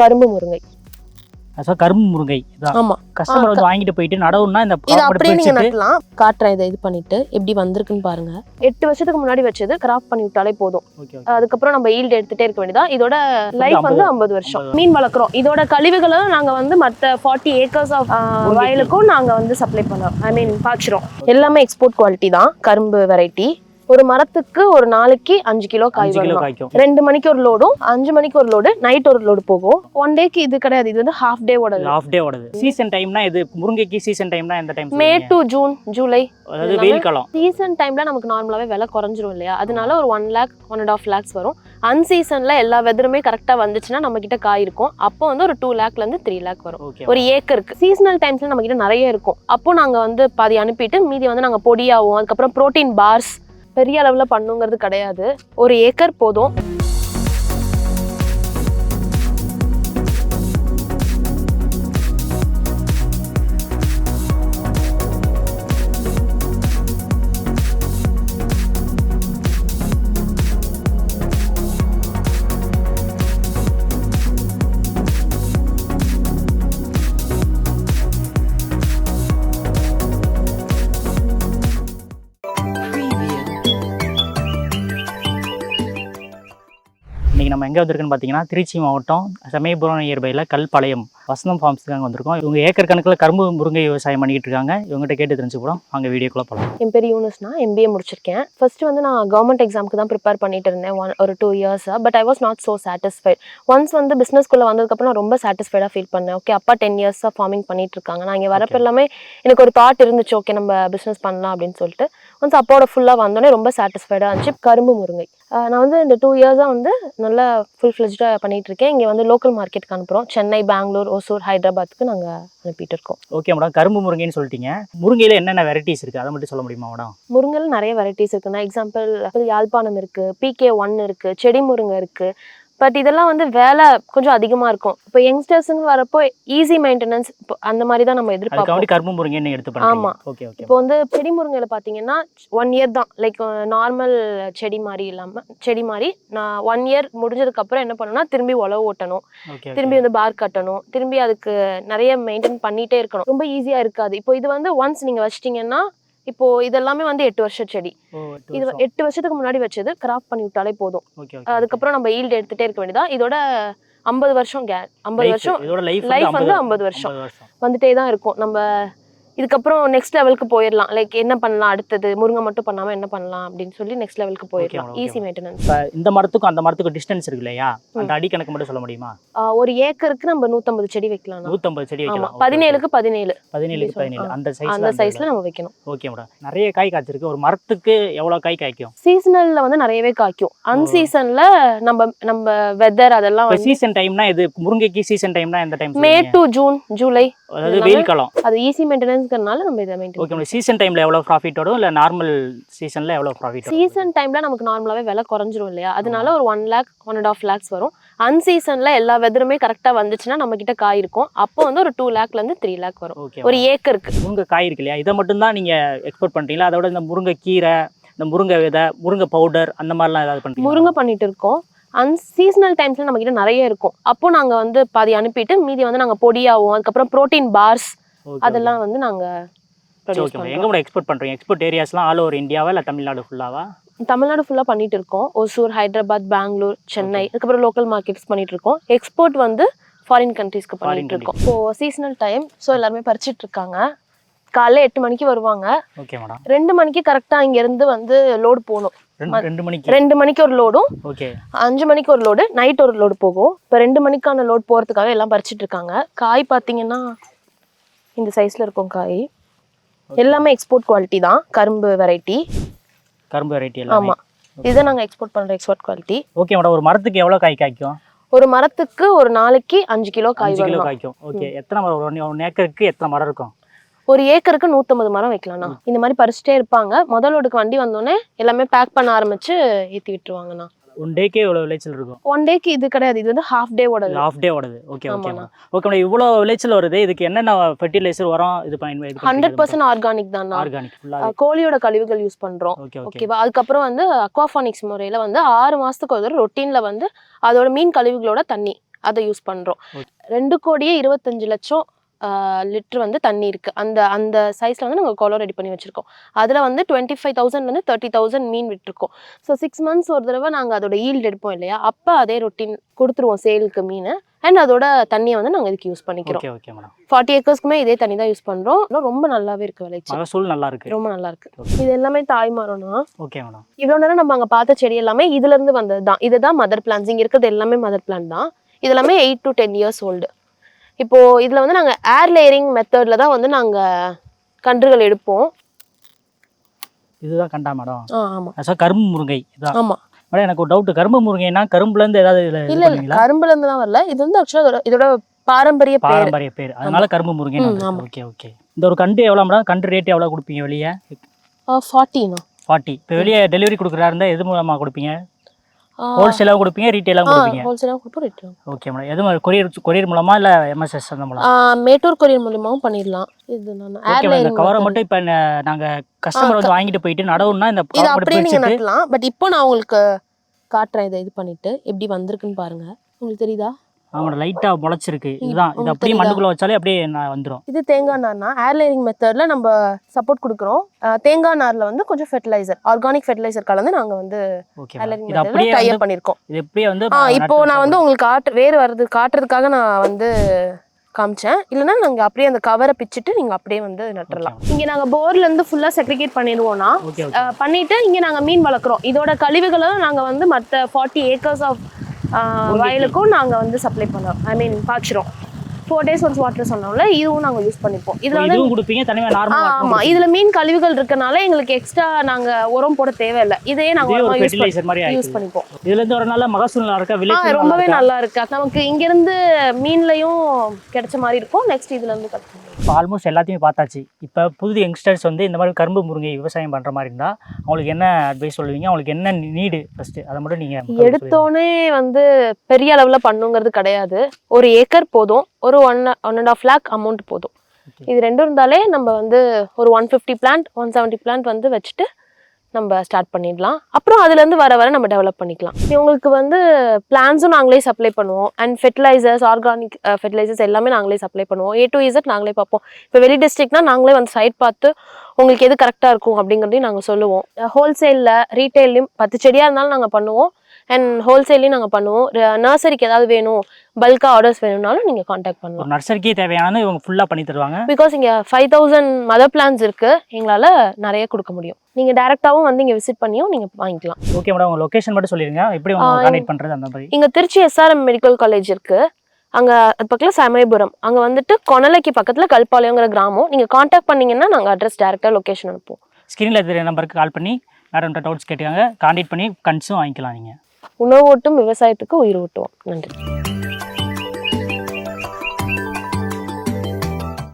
கரும்பு முருங்கை. ஸோ கரும்பு முருங்கை. இதான் ஆமா. கஸ்டமர் வந்து வாங்கிட்டு போயிட்டு நடவுன்னா இந்த இது அப்படியே நீங்க பிரிச்சுட்டு நட்டலாம். காட்டுறேன் இதை இது பண்ணிட்டு எப்படி வந்திருக்குன்னு பாருங்க. எட்டு வருஷத்துக்கு முன்னாடி வச்சது கிராப் பண்ணி விட்டாலே போதும். அதுக்கப்புறம் நம்ம ஈல்டு எடுத்துட்டே இருக்க வேண்டியதா? இதோட லைஃப் வந்து ஐம்பது வருஷம். மீன் வளர்க்குறோம். இதோட கழிவுகளை நாங்க வந்து மத்த ஃபார்ட்டி ஏக்கர்ஸ் ஆஃப் வயலுக்கும் நாங்க வந்து சப்ளை பண்ணோம். ஐ மீன் பாய்ச்சிரும் எல்லாமே எக்ஸ்போர்ட் குவாலிட்டி தான். கரும்பு வெரைட்டி ஒரு மரத்துக்கு ஒரு நாளைக்கு அஞ்சு கிலோ காய் வரும் ரெண்டு மணிக்கு ஒரு லோடும் அஞ்சு மணிக்கு ஒரு லோடு நைட் ஒரு லோடு போகும். ஒன் டேக்கு இது கிடையாது இது வந்து ஹாஃப் டே ஓட ஹாஃப் டே ஓடுது சீசன் டைம்னா இது முருங்கைக்கு சீசன் டைம்னா எந்த time May to June July அதாவது வெயில் காலம். சீசன் டைம்ல நமக்கு நார்மலாவே விலை குறைஞ்சிரும் இல்லையா? அதனால ஒரு one lakh one and half lakhs வரும். அன்சீசன்ல எல்லா வெதருமே கரெக்டா வந்துச்சுன்னா நம்ம கிட்ட காய் இருக்கும். அப்போ வந்து ஒரு டூ லேக்ல இருந்து த்ரீ லேக் வரும். ஒரு ஏக்கருக்கு சீசனல் டைம்ஸ்ல நம்ம கிட்ட நிறைய இருக்கும். அப்போ நாங்க வந்து பாதி அனுப்பிட்டு மீதி வந்து நாங்க பொடியாவும் அதுக்கப்புறம் புரோட்டீன் பார்ஸ் பெரிய அளவில் பண்ணுங்கிறது கிடையாது. ஒரு ஏக்கர் போதும். நம்ம எங்கே வந்திருக்குன்னு பார்த்தீங்கன்னா திருச்சி மாவட்டம் சமயபுரம் நியர்பையில் கல்பாளையம் வசந்தம் ஃபார்ம்ஸ்க்கு அங்கே வந்திருக்கோம். இவங்க ஏக்கர் கணக்கில் கரும்பு முருங்கை விவசாயம் பண்ணிக்கிட்டு இருக்காங்க. இவங்ககிட்ட கேட்டு தெரிஞ்சுக்கிறோம். அங்கே வீடியோக்குள்ளே போகலாம் என் பேர் யூனஸ்னா எம்பிஏ முடிச்சிருக்கேன். ஃபர்ஸ்ட் வந்து நான் கவர்மெண்ட் எக்ஸாமுக்கு தான் ப்ரிப்பேர் பண்ணிட்டு இருந்தேன். ஒன் ஒரு டூ இயர்ஸாக but I was not so satisfied once வந்து பிஸ்னஸ்க்குள்ளே வந்ததுக்கப்புறம் நான் ரொம்ப சாட்டிஸ்ஃபைடாக ஃபீல் பண்ணேன். ஓகே அப்பா டென் இயர்ஸாக ஃபார்மிங் பண்ணிட்டு இருக்காங்க. நான் இங்கே வரப்ப எல்லாமே எனக்கு ஒரு தாட் இருந்துச்சு. ஓகே நம்ம பிஸ்னஸ் பண்ணலாம் அப்படின்னு சொல்லிட்டு. ஒன்ஸ் அப்பாவோட ஃபுல்லாக வந்தோடனே ரொம்ப சாட்டிஸ்ஃபைடாக இருந்துச்சு. கரும்பு முருங்கை. நான் வந்து இந்த டூ இயர்ஸாக வந்து நல்லா ஃபுல் ஃப்ளெஜ்டாக பண்ணிட்டு இருக்கேன் இங்கே வந்து லோக்கல் மார்க்கெட்டுக்கு அனுப்புகிறோம் சென்னை பெங்களூர் ஒசூர் ஹைதராபாத்துக்கு நாங்கள் அனுப்பிட்டு இருக்கோம் ஓகே மேடம் கரும்பு முருங்கைன்னு சொல்லிட்டீங்க. முருங்கையில் என்னென்ன வெரைட்டிஸ் இருக்குது அதை மட்டும் சொல்ல முடியுமா மேடம் முருங்கல் நிறைய வெரைட்டிஸ் இருக்குண்ணா எக்ஸாம்பிள் யாழ்ப்பாணம் இருக்கு பிகே ஒன் இருக்கு செடி முருங்கை இருக்கு. பட் இதெல்லாம் வந்து வேலை கொஞ்சம் அதிகமா இருக்கும். இப்போ யங்ஸ்டர்ஸ்னு வரப்போ ஈஸி மெயின்டெனன்ஸ் அந்த மாதிரி தான் நம்ம எதிர்பார்ப்போம். கரும்பு முருங்கைன்னு எடுத்து பண்ணுறீங்க ஆமா. ஓகே ஓகே இப்போ வந்து செடி முருங்கையில பாத்தீங்கன்னா ஒன் இயர் தான். லைக் நார்மல் செடி மாதிரி இல்லாம செடி மாதிரி நான் ஒன் இயர் முடிஞ்சதுக்கு அப்புறம் என்ன பண்ணணும்னா திரும்பி உழவு ஓட்டணும். திரும்பி வந்து பார் கட்டணும். திரும்பி அதுக்கு நிறைய மெயின்டைன் பண்ணிட்டே இருக்கணும். ரொம்ப ஈஸியா இருக்காது. இப்போ இது வந்து ஒன்ஸ் நீங்க வச்சிட்டீங்கன்னா இப்போ இதெல்லாமே வந்து எட்டு வருஷ செடி. இது எட்டு வருஷத்துக்கு முன்னாடி வச்சது கிராப் பண்ணி விட்டாலே போதும். அதுக்கப்புறம் நம்ம ஈல்டு எடுத்துட்டே இருக்க வேண்டியதா இதோட ஐம்பது வருஷம் கே ஐம்பது வருஷம் லைஃப் வந்து 50 வருஷம். வந்துட்டே தான் இருக்கும். நம்ம இதுக்கப்புறம் நெக்ஸ்ட் லெவலுக்கு போயிடலாம் லைக் என்ன பண்ணலாம்? அடுத்தது முருங்கை மட்டும் பண்ணாம என்ன பண்ணலாம்? அப்படின்னு சொல்லி நெக்ஸ்ட் லெவலுக்கு போயிடலாம் ஈஸி மெயின்டெனன்ஸ் இப்போ இந்த மரத்துக்கும் அந்த மரத்துக்கும் டிஸ்டன்ஸ் இருக்கு இல்லையா? அந்த அடி கணக்கு மட்டும் சொல்ல முடியுமா? ஒரு ஏக்கருக்கு நம்ம நூத்தம்பது செடி வைக்கலாம் நூற்றம்பது செடி வைக்கலாம். பதினேழுக்கு பதினேழு. பதினேழுக்கு பதினேழு. அந்த அந்த சைஸ்ல நம்ம வைக்கணும். ஓகே மேடம் நிறைய காய் காய்ச்சிருக்கு. ஒரு மரத்துக்கு எவ்வளோ காய் காய்க்கும்? சீசனல்ல வந்து நிறையவே காய்க்கும். அன்சீசன்ல நம்ம நம்ம வெதர் அதெல்லாம் சீசன் டைம்னா இது முருங்கைக்கு சீசன் டைம்னா எந்த time May to June July அதாவது வெயில் காலம். அது ஈஸி மெயின்டெனன்ஸ்க்கறனால நம்ம இதை மெயின்டைன் ஓகே மேடம் சீசன் டைம்ல எவ்வளோ ப்ராஃபிட் வரும் இல்லை நார்மல் சீசன்ல எவ்வளோ ப்ராஃபிட் சீசன் டைம்ல நமக்கு நார்மலாவே விலை குறைஞ்சிரும் இல்லையா? அதனால ஒரு one lakh one and half lakhs வரும். அன்சீசன்ல எல்லா வெதருமே கரெக்டா வந்துச்சுன்னா நம்ம கிட்ட காய் இருக்கும். அப்போ வந்து ஒரு டூ லேக்ல இருந்து த்ரீ லேக் வரும். ஒரு ஏக்கருக்கு முருங்கை காய் இருக்கு இல்லையா? இதை மட்டும் தான் நீங்க எக்ஸ்போர்ட் பண்றீங்களா? அதோட இந்த முருங்கை கீரை இந்த முருங்கை விதை முருங்கை பவுடர் அந்த மாதிரிலாம் ஏதாவது பண்றீங்க முருங்கை பண்ணிட்டு இருக்கோம். அன் சீசனல் டைம்ஸ்ல நம்ம கிட்ட நிறைய இருக்கும். அப்போ நாங்க வந்து பாதி அனுப்பிட்டு மீதி வந்து நாங்க பொடியாவும் அதுக்கப்புறம் புரோட்டீன் பார்ஸ் அதெல்லாம் வந்து நாங்க ஓகே எங்க பண்றோம். கூட எக்ஸ்போர்ட் பண்றீங்க? எக்ஸ்போர்ட் ஏரியாஸ்லாம் ஆல் ஓவர் இந்தியாவா இல்லை தமிழ்நாடு ஃபுல்லாவா தமிழ்நாடு ஃபுல்லா பண்ணிட்டு இருக்கோம். ஒசூர் ஹைதராபாத் பெங்களூர் சென்னை அதுக்கப்புறம் லோக்கல் மார்க்கெட்ஸ் பண்ணிட்டு இருக்கோம். எக்ஸ்போர்ட் வந்து ஃபாரின் கண்ட்ரீஸ்க்கு பண்ணிட்டு இருக்கோம். இப்போ சீசனல் டைம் ஸோ எல்லாருமே பறிச்சிட்டு இருக்காங்க. காலைல எட்டு மணிக்கு வருவாங்க. ஓகே மேடம் ரெண்டு மணிக்கு கரெக்டா இங்க இருந்து வந்து லோடு போகணும். ரெண்டு மணிக்கு? ரெண்டு மணிக்கு ஒரு லோடும் ஓகே அஞ்சு மணிக்கு ஒரு லோடு நைட் ஒரு லோடு போகும். இப்போ ரெண்டு மணிக்கான லோடு போறதுக்காக எல்லாம் பறிச்சிட்டு இருக்காங்க. காய் பாத்தீங்கன்னா இந்த சைஸ்ல இருக்கும் காய். எல்லாமே எக்ஸ்போர்ட் குவாலிட்டி தான். கரும்பு வெரைட்டி கரும்பு வெரைட்டி எல்லாம். ஆமா. இதை நாங்க எக்ஸ்போர்ட் பண்ற எக்ஸ்போர்ட் குவாலிட்டி ஓகே மேடம் ஒரு மரத்துக்கு எவ்வளோ காய் காய்க்கும்? ஒரு மரத்துக்கு ஒரு நாளைக்கு அஞ்சு கிலோ காய் கிலோ காய்க்கும். ஓகே எத்தனை மரம்? ஒரு ஒன் ஏக்கருக்கு எத்தனை மரம் இருக்கும்? ஒரு ஏக்கருக்கு நூத்தம்பது மரம் வைக்கலாம்ண்ணா இந்த மாதிரி பறிச்சுட்டே இருப்பாங்க. முதல் லோடுக்கு வண்டி வந்தோடனே எல்லாமே பேக் பண்ண ஆரம்பிச்சு ஏத்தி விட்டுருவாங்கண்ணா. ஒன் டேக்கே இவ்வளோ விளைச்சல் இருக்கும்? ஒன் டேக்கு இது கிடையாது. இது வந்து ஹாஃப் டே ஓட ஹாஃப் டே ஓடுது. Okay okay. ஓகே மேடம் இவ்வளோ விளைச்சல் வருது. இதுக்கு என்னென்ன ஃபெர்டிலைசர் உரம் இது பயன் ஹண்ட்ரட் பர்சன்ட் ஆர்கானிக் தான் ஆர்கானிக் கோழியோட கழிவுகள் யூஸ் ஓகே ஓகேவா அதுக்கப்புறம் வந்து அக்வாஃபானிக்ஸ் முறையில வந்து ஆறு மாசத்துக்கு ஒரு ரொட்டீன்ல வந்து அதோட மீன் கழிவுகளோட தண்ணி அதை யூஸ் பண்ணுறோம். ரெண்டு கோடியே இருபத்தஞ்சு லட்சம் லிட்டர் வந்து தண்ணி இருக்கு. அந்த அந்த சைஸ்ல வந்து நாங்கள் குளம் ரெடி பண்ணி வச்சிருக்கோம். அதில் வந்து டுவெண்ட்டி ஃபைவ் தௌசண்ட்லேருந்து தேர்ட்டி தௌசண்ட் மீன் விட்டுருக்கோம். ஸோ சிக்ஸ் மந்த்ஸ் ஒரு தடவை நாங்கள் அதோட ஈல்டு எடுப்போம் இல்லையா? அப்போ அதே ரொட்டீன் கொடுத்துருவோம் சேலுக்கு மீன். அண்ட் அதோட தண்ணியை வந்து நாங்கள் இதுக்கு யூஸ் பண்ணிக்கிறோம். ஓகே மேடம் ஃபார்ட்டி ஏக்கர்ஸ்க்குமே இதே தண்ணி தான் யூஸ் பண்ணுறோம் ரொம்ப நல்லாவே இருக்கு விளைச்சல். மகசூல் நல்லா இருக்கு. ரொம்ப நல்லா இருக்கு. இது எல்லாமே தாய் மரம்னா ஓகே மேடம் இவ்வளோ நேரம் நம்ம அங்கே பார்த்த செடி எல்லாமே இதுல இருந்து வந்தது தான் இதுதான் மதர் பிளான்ஸ் இங்கே இருக்கிறது எல்லாமே மதர் பிளான் தான். இது எல்லாமே eight to ten years old இப்போ இதில் வந்து நாங்கள் ஏர் லேயரிங் மெத்தடில் தான் வந்து நாங்கள் கன்றுகள் எடுப்போம். இதுதான் கண்டா மேடம்? ஆ ஆமாம் ஆக்சுவலாக கரும்பு முருங்கை. இதான் ஆமாம் மேடம் எனக்கு ஒரு டவுட் கரும்பு முருங்கைனா கரும்புலேருந்து ஏதாவது இதில் இல்லை இல்லை. பண்ணுவீங்களா? கரும்புல இருந்து தான் வரல. இது வந்து ஆக்சுவலாக இதோட இதோட பாரம்பரிய பேர். பாரம்பரிய பேர். அதனால கரும்பு முருங்கை. Okay okay. இந்த ஒரு கண்டு எவ்வளோ மேடம்? கண்டு ரேட் எவ்வளோ கொடுப்பீங்க வெளியே? ஃபார்ட்டினா ஃபார்ட்டி இப்போ வெளியே டெலிவரி கொடுக்குறா இருந்தால் எது மூலமாக கொடுப்பீங்க? ஹோல்சேலாக கொடுப்பீங்க ரீட்டெயிலாக கொடுப்பீங்க? ஹோல்சேலாக கொடுப்போம் ரேட் ஓகே மேடம் எது மாதிரி கொரியர் கொரியர் மூலமா இல்லை எம்எஸ்எஸ் அந்த மூலம்? மேட்டூர் கொரியர் மூலியமாவும் பண்ணிடலாம். இது நான் கவரை மட்டும் இப்போ நாங்கள் கஸ்டமர் வந்து வாங்கிட்டு போயிட்டு நடவுன்னா இந்த இது அப்படியே நீங்க பிரிச்சுட்டு நட்டலாம் பட் இப்போ நான் உங்களுக்கு காட்டுறேன் இதை இது பண்ணிட்டு. எப்படி வந்திருக்குன்னு பாருங்க. உங்களுக்கு தெரியுதா? அவங்களோட லைட்டாக முளைச்சிருக்கு இதுதான். இது அப்படியே? மண்ணுக்குள்ளே வச்சாலே அப்படியே நான் வந்துடும் இது தேங்காய் நார்னா ஏர் லேயரிங் மெத்தட்ல நம்ம சப்போர்ட் கொடுக்குறோம். தேங்காய் நார்ல வந்து கொஞ்சம் ஃபெர்டிலைசர் ஆர்கானிக் ஃபெர்டிலைசர் கலந்து நாங்க வந்து ஓகே ஏர் லேயரிங் இது அப்படியே மெத்தட்ல வந்து டைப் பண்ணிருக்கோம் இது எப்படியே வந்து இப்போ நான் வந்து உங்களுக்கு காட்டு வேறு வருது காட்டுறதுக்காக நான் வந்து காமிச்சேன். இல்லைன்னா நாங்க அப்படியே அந்த கவரை பிச்சுட்டு நீங்க அப்படியே வந்து நட்டுறலாம். இங்க நாங்க போர்ல இருந்து ஃபுல்லா செக்ரிகேட் பண்ணிடுவோம்னா பண்ணிட்டு இங்க நாங்க மீன் வளர்க்குறோம். இதோட கழிவுகளை நாங்க வந்து மற்ற ஃபார்ட்டி ஏக்கர்ஸ் ஆஃப் வயலுக்கும் நாங்க வந்து சப்ளை பண்ணோம் ஐ மீன் பாய்ச்சிரும் ஃபோர் டேஸ் ஒன்ஸ் வாட்டர் சொன்னோம்ல இதுவும் நாங்க யூஸ் பண்ணிப்போம். இதுல வந்து கொடுப்பீங்க தனியாக நார்மலாக ஆமா. இதுல மீன் கழிவுகள் இருக்கனால எங்களுக்கு எக்ஸ்ட்ரா நாங்க உரம் போட தேவையில்லை. இதையே நாங்க இதே ஒரு உரமா யூஸ் பண்ணிப்போம். இதுல இருந்து ஒரு நல்ல மகசூல் நல்லா இருக்கா? நல்லா ரொம்பவே? நல்லா இருக்கு. நமக்கு இங்க இருந்து மீன்லயும் கிடைச்ச மாதிரி இருக்கும். நெக்ஸ்ட் இதுல இருந்து கிடைக்கும் இப்போ ஆல்மோஸ்ட் எல்லாத்தையும் பார்த்தாச்சு. இப்போ புது யங்ஸ்டர்ஸ் வந்து இந்த மாதிரி கரும்பு முருங்கை விவசாயம் பண்ணுற மாதிரி இருந்தால் அவங்களுக்கு என்ன அட்வைஸ் சொல்லுவீங்க? அவங்களுக்கு என்ன நீடு ஃபஸ்ட்டு அதை மட்டும் நீங்கள் எடுத்தோடனே வந்து பெரிய அளவுல பண்ணுங்கிறது கிடையாது. ஒரு ஏக்கர் போதும். ஒரு one one and half lakh amount போதும். இது ரெண்டும் இருந்தாலே நம்ம வந்து ஒரு one fifty plant one seventy plant வந்து வச்சுட்டு நம்ம ஸ்டார்ட் பண்ணிடலாம். அப்புறம் அதுலேருந்து வர வர நம்ம டெவலப் பண்ணிக்கலாம். இவங்களுக்கு வந்து பிளான்ஸும் நாங்களே சப்ளை பண்ணுவோம். அண்ட் ஃபெர்டிலைசர்ஸ் ஆர்கானிக் ஃபெர்டிலைசர்ஸ் எல்லாமே நாங்களே சப்ளை பண்ணுவோம். ஏ டு இசட் நாங்களே பார்ப்போம். இப்போ வெளி டிஸ்ட்ரிக்ட்னா நாங்களே வந்து சைட் பார்த்து உங்களுக்கு எது கரெக்டாக இருக்கும் அப்படிங்கிறதையும் நாங்கள் சொல்லுவோம். ஹோல்சேலில் ரீட்டைல்லையும் பத்து செடியாக இருந்தாலும் நாங்கள் பண்ணுவோம். அண்ட் ஹோல்சேல்லையும் நாங்கள் பண்ணுவோம். நர்சரிக்கு ஏதாவது வேணும் பல்காக ஆர்டர்ஸ் வேணும்னாலும் நீங்கள் காண்டாக்ட் பண்ணலாம் நர்சரிக்கே தேவையானது இவங்க ஃபுல்லாக பண்ணி தருவாங்க. பிகாஸ் இங்கே ஃபைவ் தௌசண்ட் மதர் பிளான்ஸ் இருக்கு. எங்களால் நிறைய கொடுக்க முடியும். நீங்கள் டேரெக்டாகவும் வந்து இங்கே விசிட் பண்ணியும் நீங்கள் வாங்கிக்கலாம். ஓகே மேடம் உங்கள் லொக்கேஷன் மட்டும் சொல்லிடுங்க. எப்படி கான்டெக்ட் பண்ணுறது அந்த மாதிரி? இங்கே திருச்சி எஸ்ஆர்எம் மெடிக்கல் காலேஜ் இருக்கு. அங்கே அது பக்கத்தில் சமயபுரம். அங்கே வந்துட்டு கொனலைக்கு பக்கத்தில் கல்பாளையங்கிற கிராமம். நீங்கள் காண்டாக்ட் பண்ணீங்கன்னா நாங்கள் அட்ரஸ் டேரெக்டாக லொக்கேஷன் அனுப்புவோம். ஸ்க்ரீனில் தெரிய நம்பருக்கு கால் பண்ணி மேடம்கிட்ட டவுட்ஸ் கேட்டுக்காங்க. கான்டெக்ட் பண்ணி கன்ஸும் வாங்கிக்கலாம் நீங்கள் உணவூட்டும் விவசாயத்துக்கு உயிர் ஊட்டுவோம். நன்றி.